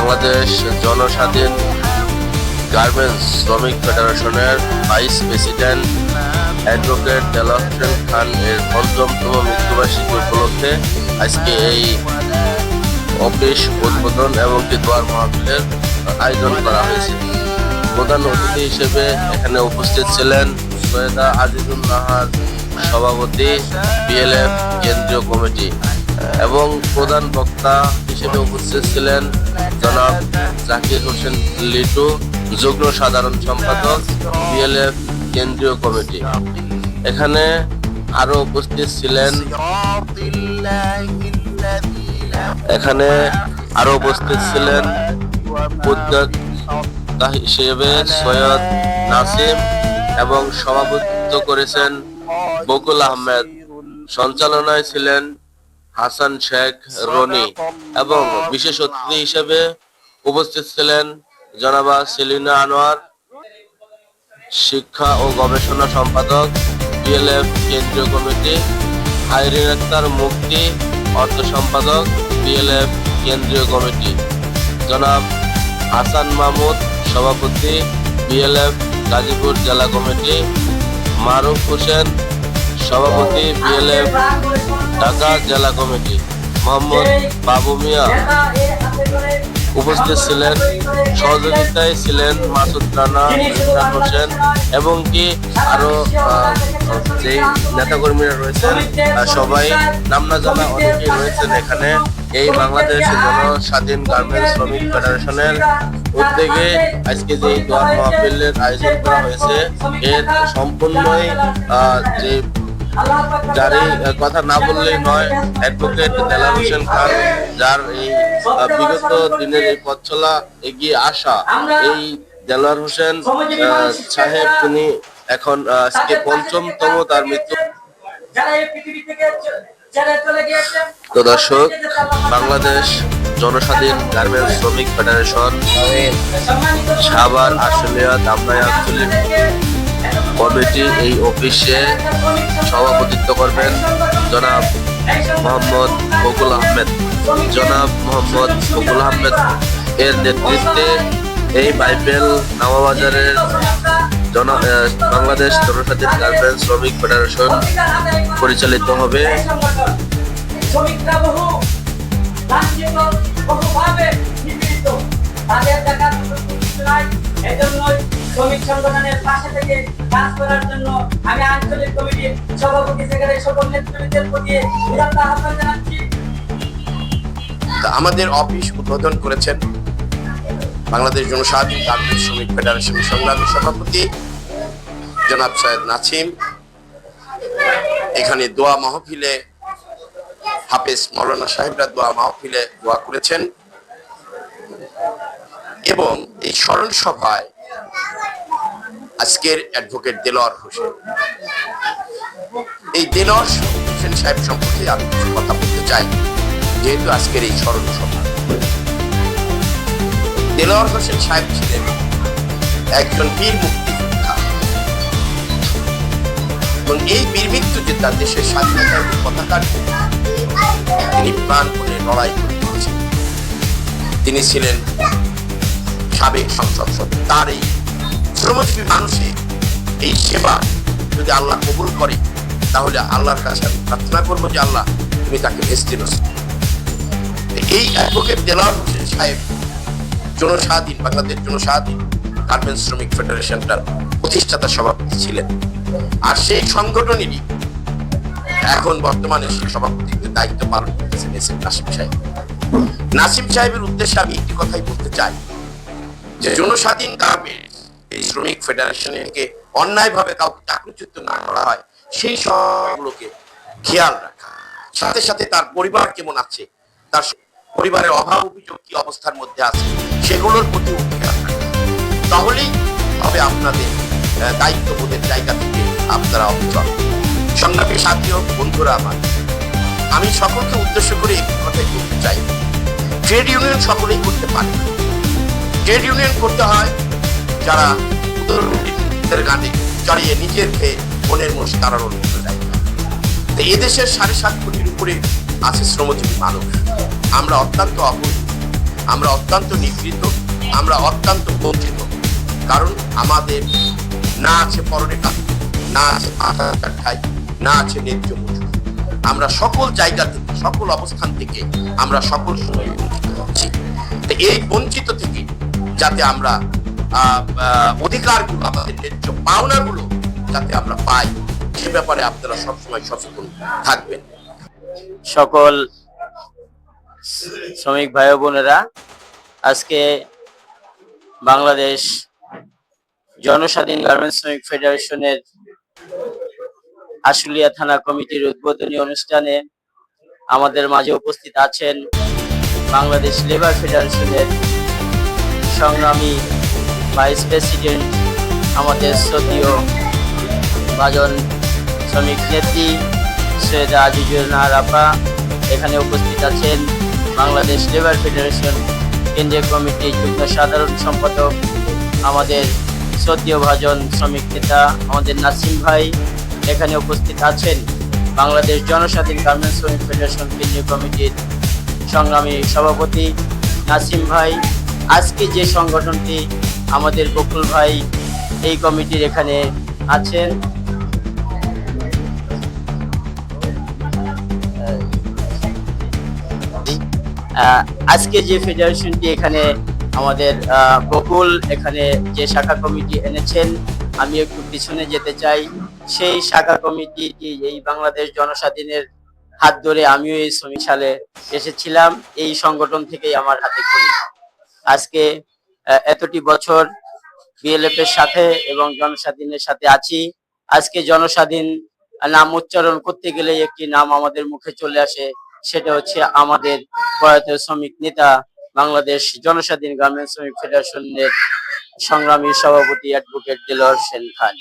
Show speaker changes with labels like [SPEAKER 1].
[SPEAKER 1] বাংলাদেশ জনস্বাধীন গার্মেন্টস শ্রমিক ফেডারেশনের ভাইস প্রেসিডেন্ট অ্যাডভোকেট দেলার হোসেন খান এর পঞ্চমতম মৃত্যুবার্ষিকী উপলক্ষে আজকে এই অফিস উদ্বোধন এবং কি দোয়ার মাহফিলের আয়োজন করা হয়েছে। প্রধান অতিথি হিসেবে এখানে উপস্থিত ছিলেন সৈয়দা আজিজুল নাহার সভাপতি, বিএলএফ কেন্দ্রীয় কমিটি। এবং প্রধান বক্তা হিসেবে উপস্থিত ছিলেন জনাব জাকির হোসেন লিটু, যুগ্ম সাধারণ সম্পাদক, বিএলএফ কেন্দ্রীয় কমিটি। এখানে আরও উপস্থিত ছিলেন। এখানে আরও উপস্থিত ছিলেন উদ্যোক্তা হিসেবে সৈয়দ নাসিম এবং সভাপতিত্ব করেছেন বকুল আহমেদ। সঞ্চালনায় ছিলেন হাসান, শেখ, রনি এবং বিশেষ অতিথি হিসেবে উপস্থিত ছিলেন জনাবা সেলিনা আনোয়ার, শিক্ষা ও গবেষণা সম্পাদক, বিএলএফ কেন্দ্রীয় কমিটি আইরিন আক্তার মুক্তি অর্থ সম্পাদক, বিএলএফ কেন্দ্রীয় কমিটি, জনাব হাসান মাহমুদ সভাপতি, বিএলএফ গাজীপুর জেলা কমিটি, মারুফ হোসেন সভাপতি, বিএলএফ ঢাকা জেলা কমিটি। মোহাম্মদ বাবু মিয়া উপস্থিত ছিলেন সহযোগিতায় ছিলেন মাসুদ রানা ইমরান হোসেন এবং কি আরও আহ, যে নেতাকর্মীরা রয়েছেন সবাই নাম না জানা অনেকেই রয়েছেন এখানে। এই বাংলাদেশ জনস্বাধীন গার্মেন্টস শ্রমিক ফেডারেশনের উদ্যোগে আজকে যে দোয়ার মাহফিলের আয়োজন করা হয়েছে এর সম্পূর্ণই যে যার এই কথা না বললেই নয় অ্যাডভোকেট দেলার হোসেন খান, যার এই বিগত দিনের এই পথচলা এগিয়ে আসা এই দেলার হোসেন সাহেব, তিনি এখন আজকে পঞ্চমতম তার মৃত্যু। তো দর্শক, বাংলাদেশ জনস্বাধীন গার্মেন্টস শ্রমিক ফেডারেশন, সাভার, আশুলিয়া, দামরাই আঞ্চলিক। কমিটি এই অফিসে সভাপতিত্ব করবেন জনাব মোহাম্মদ বকুল আহমেদ। জনাব মোহাম্মদ বকুল আহমেদ এর নেতৃত্বে এই বাইবেল নামাবাজারের জন বাংলাদেশ জনস্বাধীন গার্মেন্টস শ্রমিক ফেডারেশন পরিচালিত হবে।
[SPEAKER 2] এজন্যই শ্রমিক সংগঠনের পাশে থেকে কাজ করার জন্য আমি আঞ্চলিক কমিটির সভাপতি সেক্রেটারি সকল নেতৃত্বের প্রতি উদাত্ত আহ্বান জানাচ্ছি।
[SPEAKER 3] আমাদের অফিস উদ্বোধন করেছেন বাংলাদেশ জনস্বাধীন গার্মেন্টস শ্রমিক ফেডারেশনের সংগ্রামী সভাপতি জনাব সৈয়দ নাসিম। এখানে দোয়া মাহফিলে হাফেজ মৌলানা সাহেবরা দোয়া মাহফিলে দোয়া করেছেন। এবং এই স্মরণ সভায় আজকের অ্যাডভোকেট দেলোয়ার হোসেন। এই দেলোয়ার হোসেন সাহেব সম্পর্কে আমি কিছু কথা বলতে চাই, যেহেতু আজকের এই স্মরণ সভা দেলোয়ার হোসেন সাহেব ছিলেন একজন বীর মুক্তিযোদ্ধা। এবং এই বীর মুক্তিযোদ্ধা দেশের স্বাধীনতা পতাকার তিনি প্রাণপণে লড়াই করে তিনি ছিলেন সাবেক সংসদ তার এই শ্রমজীবী মানুষের এই সেবা যদি আল্লাহ কবুল করে, তাহলে আল্লাহর কাছে আমি প্রার্থনা করব যে আল্লাহ, তুমি তাকে ভেস্তে এই অ্যাডভোকেট দেলাওয়ার হোসেন সাহেব জনস্বাধীন, বাংলাদেশ জনস্বাধীন গার্মেন্টস শ্রমিক ফেডারেশনটার প্রতিষ্ঠাতা সভাপতি ছিলেন। আর সেই সংগঠনেরই এখন বর্তমানে সেই সভাপতিত্বের দায়িত্ব পালন করতেছেন এস নাসিম সাহেব। নাসিম সাহেবের উদ্দেশ্যে আমি একটি কথাই বলতে চাই যে জনস্বাধীন গার্মেন্টস এই শ্রমিক ফেডারেশনকে অন্যায়ভাবে কাউকে চাকরিচ্যুত না করা হয়, সেই সবগুলোকে খেয়াল রাখা। সাথে সাথে তার পরিবার কেমন আছে? তার পরিবারের অভাব অভিযোগ কি অবস্থার মধ্যে আছে? সেগুলোর প্রতি তাহলেই হবে আপনাদের দায়িত্ববোধের জায়গা থেকে আপনারা অবিচল সংগ্রামী সাথী বন্ধুরা আমার, আমি সকলকে উদ্দেশ্য করে একটি কথাই বলতে চাই। ট্রেড ইউনিয়ন সকলেই করতে পারে ট্রেড ইউনিয়ন করতে হয় যারা গানে জড়িয়ে নিজের খেয়ে মনের মোষ তাড়ানোর মতো যায় তো এদেশের সাড়ে সাত কোটির উপরে আছে শ্রমজীবী মানুষ। আমরা অত্যন্ত অবহেলিত আমরা অত্যন্ত নিগৃহীত আমরা অত্যন্ত বঞ্চিত। কারণ আমাদের না আছে পরনে না আছে মাথার ঠাই, না আছে ন্যায্য আমরা সকল জায়গা থেকে, সকল অবস্থান থেকে আমরা সকল সময় বঞ্চিত। হচ্ছি এই বঞ্চিত থেকে যাতে আমরা অধিকারগুলো, আমাদের ন্যায্য পাওনাগুলো, যাতে আমরা পাই, সে ব্যাপারে আপনারা সবসময় সচেতন থাকবেন।
[SPEAKER 4] সকল শ্রমিক ভাই বোনেরা, আজকে বাংলাদেশ জনস্বাধীন গার্মেন্টস শ্রমিক ফেডারেশনের আশুলিয়া থানা কমিটির উদ্বোধনী অনুষ্ঠানে আমাদের মাঝে উপস্থিত আছেন বাংলাদেশ লেবার ফেডারেশনের সংগ্রামী ভাইস প্রেসিডেন্ট, আমাদের শ্রদ্ধীয় বাজন শ্রমিক নেত্রী, সৈয়দ আজিজুল নাহার আপা এখানে উপস্থিত আছেন বাংলাদেশ লেবার ফেডারেশন কেন্দ্রীয় কমিটির যুগ্ম সাধারণ সম্পাদক, আমাদের শ্রদ্ধেয় ভাজন শ্রমিক নেতা, আমাদের নাসিম ভাই, এখানে উপস্থিত আছেন বাংলাদেশ জনস্বাধীন গার্মেন্টস শ্রমিক ফেডারেশন কেন্দ্রীয় কমিটির সংগ্রামী সভাপতি নাসিম ভাই। আজকে যে সংগঠনটি আমাদের বকুল ভাই এই কমিটির এখানে আছেন। আজকে যে ফেডারেশনটি এখানে আমাদের বকুল এখানে যে শাখা কমিটি এনেছেন, আমি একটু পিছনে যেতে চাই। সেই শাখা কমিটিটি এই বাংলাদেশ জনস্বাধীনের হাত ধরে আমিও এই শ্রমিক সালে এসেছিলাম। এই সংগঠন থেকেই আমার হাতে খড়ি। আজকে এতটি বছর বিএলএফ এর সাথে এবং জনস্বাধীনের সাথে আছি। আজকে জনস্বাধীন নাম উচ্চারণ করতে গেলে একটি নাম আমাদের মুখে চলে আসে, সেটা হচ্ছে আমাদের প্রয়াত শ্রমিক নেতা বাংলাদেশ জনস্বাধীন গ্রামীণ শ্রমিক ফেডারেশনের সংগ্রামী সভাপতি অ্যাডভোকেট দেলোয়ার সেন খান।